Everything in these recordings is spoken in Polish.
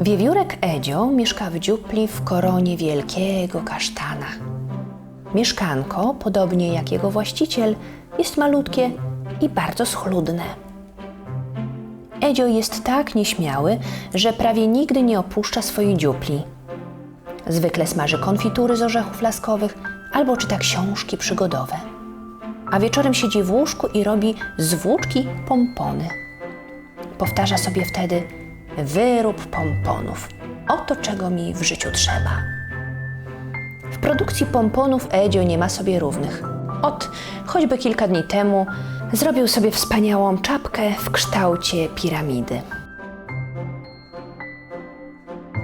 Wiewiórek Edzio mieszka w dziupli w koronie wielkiego kasztana. Mieszkanko, podobnie jak jego właściciel, jest malutkie i bardzo schludne. Edzio jest tak nieśmiały, że prawie nigdy nie opuszcza swojej dziupli. Zwykle smaży konfitury z orzechów laskowych albo czyta książki przygodowe. A wieczorem siedzi w łóżku i robi z włóczki pompony. Powtarza sobie wtedy wyrób pomponów. Oto czego mi w życiu trzeba. W produkcji pomponów Edzio nie ma sobie równych. Ot, choćby kilka dni temu zrobił sobie wspaniałą czapkę w kształcie piramidy.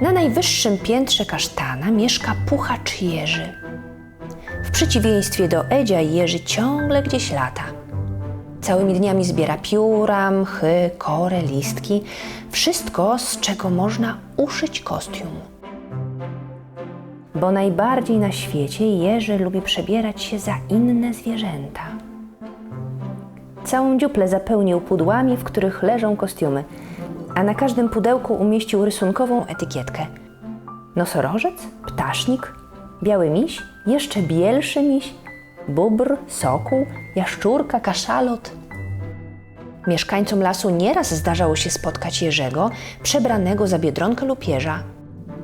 Na najwyższym piętrze kasztana mieszka puchacz Jerzy. W przeciwieństwie do Edzia Jerzy ciągle gdzieś lata. Całymi dniami zbiera pióra, mchy, korę, listki, wszystko, z czego można uszyć kostium. Bo najbardziej na świecie Jerzy lubi przebierać się za inne zwierzęta. Całą dziuplę zapełnił pudłami, w których leżą kostiumy, a na każdym pudełku umieścił rysunkową etykietkę. Nosorożec, ptasznik, biały miś, jeszcze bielszy miś, bóbr, sokół, jaszczurka, kaszalot. Mieszkańcom lasu nieraz zdarzało się spotkać Jerzego, przebranego za biedronkę lub pierza,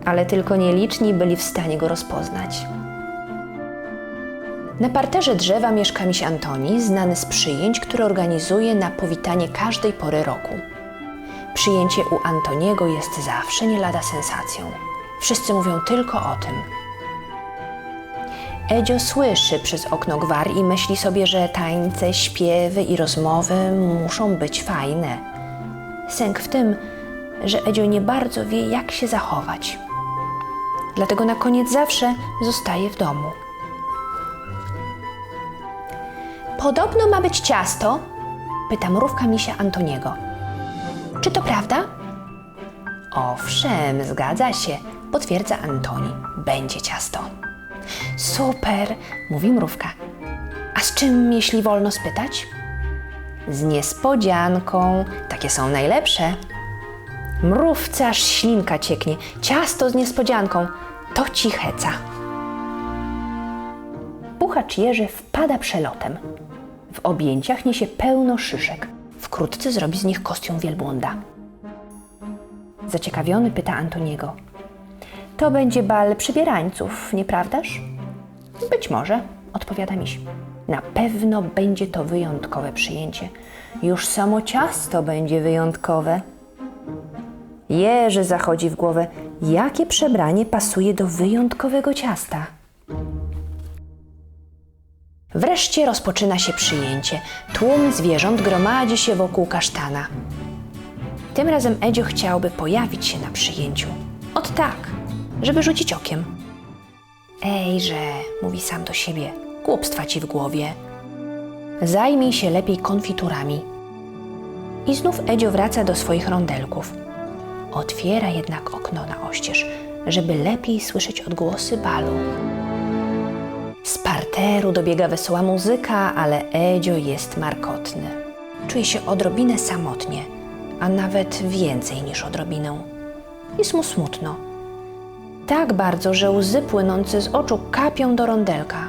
ale tylko nieliczni byli w stanie go rozpoznać. Na parterze drzewa mieszka miś Antoni, znany z przyjęć, które organizuje na powitanie każdej pory roku. Przyjęcie u Antoniego jest zawsze nie lada sensacją. Wszyscy mówią tylko o tym. Edzio słyszy przez okno gwar i myśli sobie, że tańce, śpiewy i rozmowy muszą być fajne. Sęk w tym, że Edzio nie bardzo wie, jak się zachować. Dlatego na koniec zawsze zostaje w domu. Podobno ma być ciasto? Pyta mrówka misia Antoniego. Czy to prawda? Owszem, zgadza się, potwierdza Antoni. Będzie ciasto. Super, mówi mrówka. A z czym, jeśli wolno spytać? Z niespodzianką. Takie są najlepsze. Mrówce aż ślinka cieknie. Ciasto z niespodzianką. To ci heca. Puchacz Jerzy wpada przelotem. W objęciach niesie pełno szyszek. Wkrótce zrobi z nich kostium wielbłąda. Zaciekawiony pyta Antoniego. To będzie bal przybierańców, nieprawdaż? Być może, odpowiada miś. Na pewno będzie to wyjątkowe przyjęcie. Już samo ciasto będzie wyjątkowe. Jerzy zachodzi w głowę, jakie przebranie pasuje do wyjątkowego ciasta. Wreszcie rozpoczyna się przyjęcie. Tłum zwierząt gromadzi się wokół kasztana. Tym razem Edzio chciałby pojawić się na przyjęciu. Ot tak, żeby rzucić okiem. Ejże, mówi sam do siebie, głupstwa ci w głowie. Zajmij się lepiej konfiturami. I znów Edzio wraca do swoich rondelków. Otwiera jednak okno na oścież, żeby lepiej słyszeć odgłosy balu. Z parteru dobiega wesoła muzyka, ale Edzio jest markotny. Czuje się odrobinę samotnie, a nawet więcej niż odrobinę. Jest mu smutno. Tak bardzo, że łzy płynące z oczu kapią do rondelka.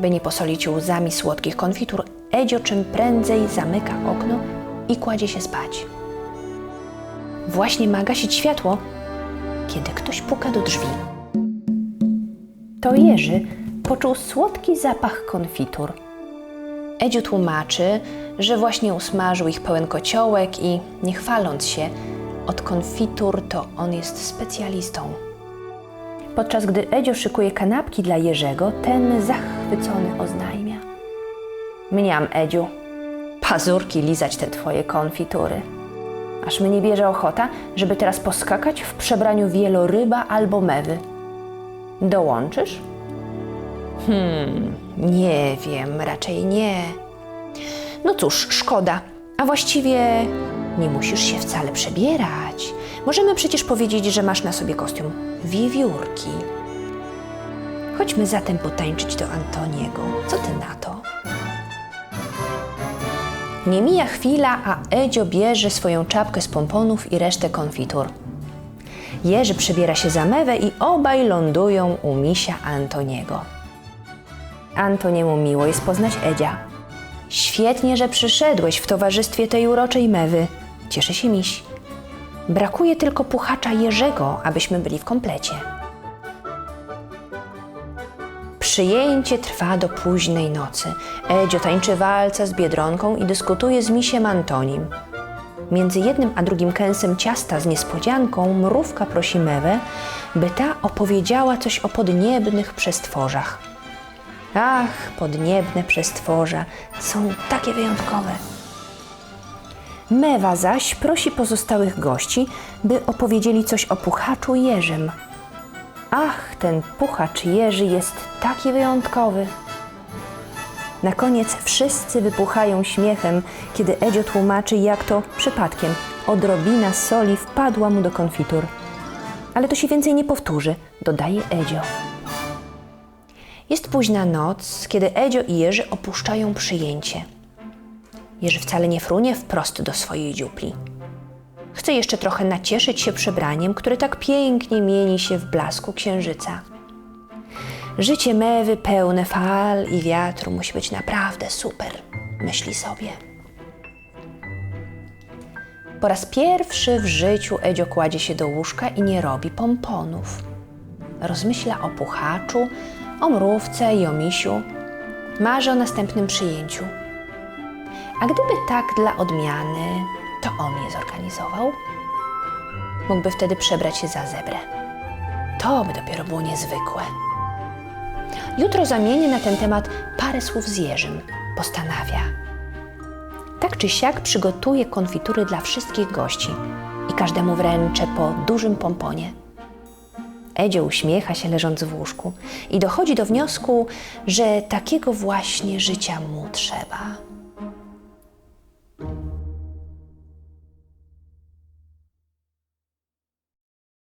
By nie posolić łzami słodkich konfitur, Edzio czym prędzej zamyka okno i kładzie się spać. Właśnie ma gasić światło, kiedy ktoś puka do drzwi. To Jerzy poczuł słodki zapach konfitur. Edziu tłumaczy, że właśnie usmażył ich pełen kociołek i, nie chwaląc się, od konfitur to on jest specjalistą. Podczas gdy Edzio szykuje kanapki dla Jerzego, ten zachwycony oznajmia. Mniam, Edziu, pazurki lizać te twoje konfitury. Aż mnie bierze ochota, żeby teraz poskakać w przebraniu wieloryba albo mewy. Dołączysz? Hmm, nie wiem, raczej nie. No cóż, szkoda. A właściwie nie musisz się wcale przebierać. Możemy przecież powiedzieć, że masz na sobie kostium wiewiórki. Chodźmy zatem potańczyć do Antoniego. Co ty na to? Nie mija chwila, a Edzio bierze swoją czapkę z pomponów i resztę konfitur. Jerzy przybiera się za mewę i obaj lądują u misia Antoniego. Antoniemu miło jest poznać Edzia. Świetnie, że przyszedłeś w towarzystwie tej uroczej mewy. Cieszy się miś. Brakuje tylko puchacza Jerzego, abyśmy byli w komplecie. Przyjęcie trwa do późnej nocy. Edzio tańczy walca z Biedronką i dyskutuje z misiem Antonim. Między jednym a drugim kęsem ciasta z niespodzianką mrówka prosi Mewę, by ta opowiedziała coś o podniebnych przestworzach. Ach, podniebne przestworza są takie wyjątkowe. Mewa zaś prosi pozostałych gości, by opowiedzieli coś o puchaczu Jerzym. Ach, ten puchacz Jerzy jest taki wyjątkowy. Na koniec wszyscy wypuchają śmiechem, kiedy Edzio tłumaczy, jak to przypadkiem odrobina soli wpadła mu do konfitur. Ale to się więcej nie powtórzy, dodaje Edzio. Jest późna noc, kiedy Edzio i Jerzy opuszczają przyjęcie. Jerzy wcale nie frunie wprost do swojej dziupli. Chce jeszcze trochę nacieszyć się przebraniem, które tak pięknie mieni się w blasku księżyca. Życie mewy pełne fal i wiatru musi być naprawdę super, myśli sobie. Po raz pierwszy w życiu Edzio kładzie się do łóżka i nie robi pomponów. Rozmyśla o puchaczu, o mrówce i o misiu. Marzy o następnym przyjęciu. A gdyby tak dla odmiany, to on je zorganizował? Mógłby wtedy przebrać się za zebrę. To by dopiero było niezwykłe. Jutro zamienię na ten temat parę słów z Jerzym, postanawia. Tak czy siak przygotuje konfitury dla wszystkich gości i każdemu wręczę po dużym pomponie. Edzio uśmiecha się leżąc w łóżku i dochodzi do wniosku, że takiego właśnie życia mu trzeba.